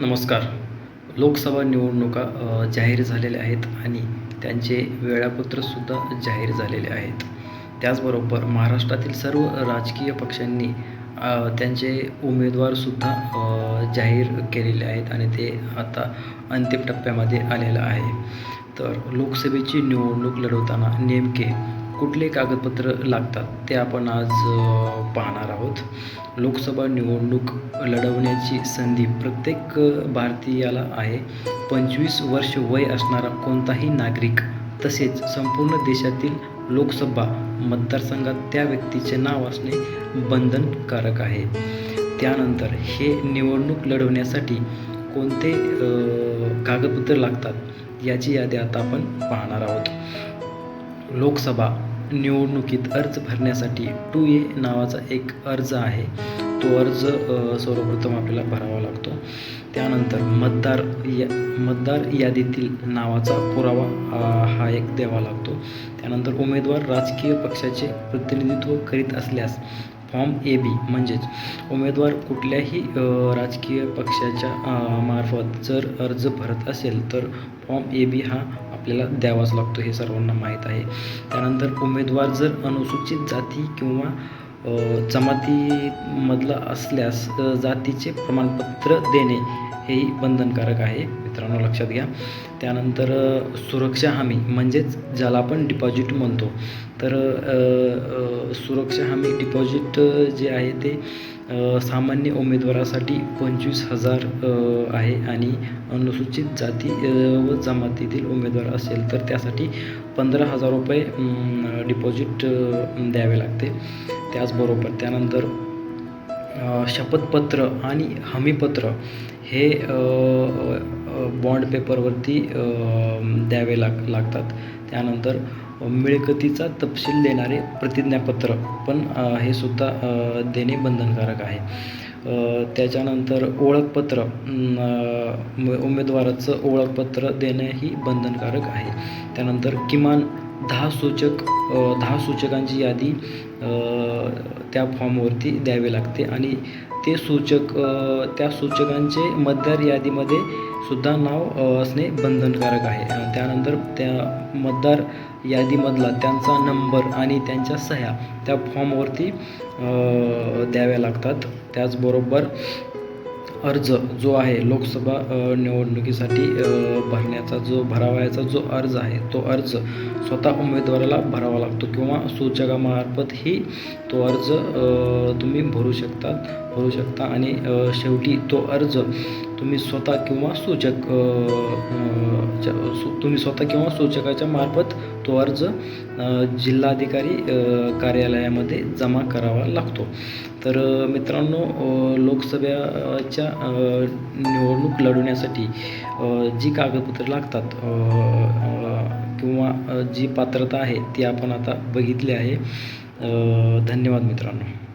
नमस्कार. लोकसभा निवडणुका जाहीर झालेल्या आहेत आणि त्यांचे वेळापत्रकसुद्धा जाहीर झालेले आहेत. त्याचबरोबर महाराष्ट्रातील सर्व राजकीय पक्षांनी त्यांचे उमेदवारसुद्धा जाहीर केलेले आहेत आणि ते आता अंतिम टप्प्यामध्ये आलेलं आहे. तर लोकसभेची निवडणूक लढवताना नेमके कुठले कागदपत्र लागतात ते आपण आज पाहणार आहोत. लोकसभा निवडणूक लढवण्याची संधी प्रत्येक भारतीयाला आहे. पंचवीस वर्ष वय असणारा कोणताही नागरिक तसेच संपूर्ण देशातील लोकसभा मतदारसंघात त्या व्यक्तीचे नाव असणे बंधनकारक आहे. त्यानंतर हे निवडणूक लढवण्यासाठी कोणते कागदपत्र लागतात याची यादी आता आपण पाहणार आहोत. लोकसभा निवडणुकीत अर्ज भरण्यासाठी टू ए नावाचा एक अर्ज आहे. तो अर्ज सर्वप्रथम आपल्याला भरावा लागतो. त्यानंतर मतदार या मतदार यादीतील नावाचा पुरावा हा एक द्यावा लागतो. त्यानंतर उमेदवार राजकीय पक्षाचे प्रतिनिधित्व करीत असल्यास फॉर्म ए बी म्हणजेच उमेदवार कुठल्याही राजकीय पक्षाच्या मार्फत जर अर्ज भरत असेल तर फॉर्म ए बी हा आपल्याला द्यावाच लागतो हे सर्वांना माहीत आहे. त्यानंतर उमेदवार जर अनुसूचित जाती किंवा जमातीमधला असल्यास जातीचे प्रमाणपत्र देणे हेही बंधनकारक आहे. मित्रांनो लक्षात घ्या. त्यानंतर सुरक्षा हमी म्हणजेच ज्याला आपण डिपॉझिट म्हणतो. तर सुरक्षा हमी डिपॉझिट जे आहे ते सामान्य उमेदवारासाठी पंचवीस हजार आहे आणि अनुसूचित जाती व जमातीतील उमेदवार असेल तर त्यासाठी पंधरा हजार रुपये डिपॉझिट द्यावे लागते. त्याचबरोबर त्यानंतर शपथपत्र आणि हमीपत्र हे बॉण्ड बॉन्ड पेपरवरती द्यावे लाग लागतात. त्यानंतर मिळकतीचा तपशील देणारे प्रतिज्ञापत्र पण हे सुद्धा देणे बंधनकारक आहे. त्याच्यानंतर ओळखपत्र उमेदवाराचं ओळखपत्र देणंही बंधनकारक आहे. त्यानंतर किमान दहा सूचक दहा सूचकांची यादी त्या फॉर्मवरती द्यावी लागते. आणि ते सूचक त्या सूचकांचे मतदार यादीमध्ये सुद्धा नाव असणे बंधनकारक आहे. त्यानंतर त्या मतदार यादीमधला त्यांचा नंबर आणि त्यांच्या सह्या त्या फॉर्मवरती द्याव्या लागतात. त्याचबरोबर अर्ज जो आहे लोकसभा निवडणुकीसाठी भरण्याचा जो भरावयाचा जो अर्ज आहे तो अर्ज स्वतः उमेदवाराला भरावा लागतो किंवा सूचकामार्फतही तो अर्ज तुम्ही भरू शकतात भरू शकता आणि शेवटी तो अर्ज तुम्ही स्वतः किंवा सूचक च्या- सु- तुम्ही स्वतः किंवा सूचकाच्या मार्फत तो अर्ज जिल्हाधिकारी कार्यालयामध्ये जमा करावा लागतो. तर मित्रांनो लोकसभेच्या निवडणूक लढवण्यासाठी जी कागदपत्रं लागतात किंवा जी पात्रता आहे ती आपण आता बघितली आहे. धन्यवाद मित्रांनो.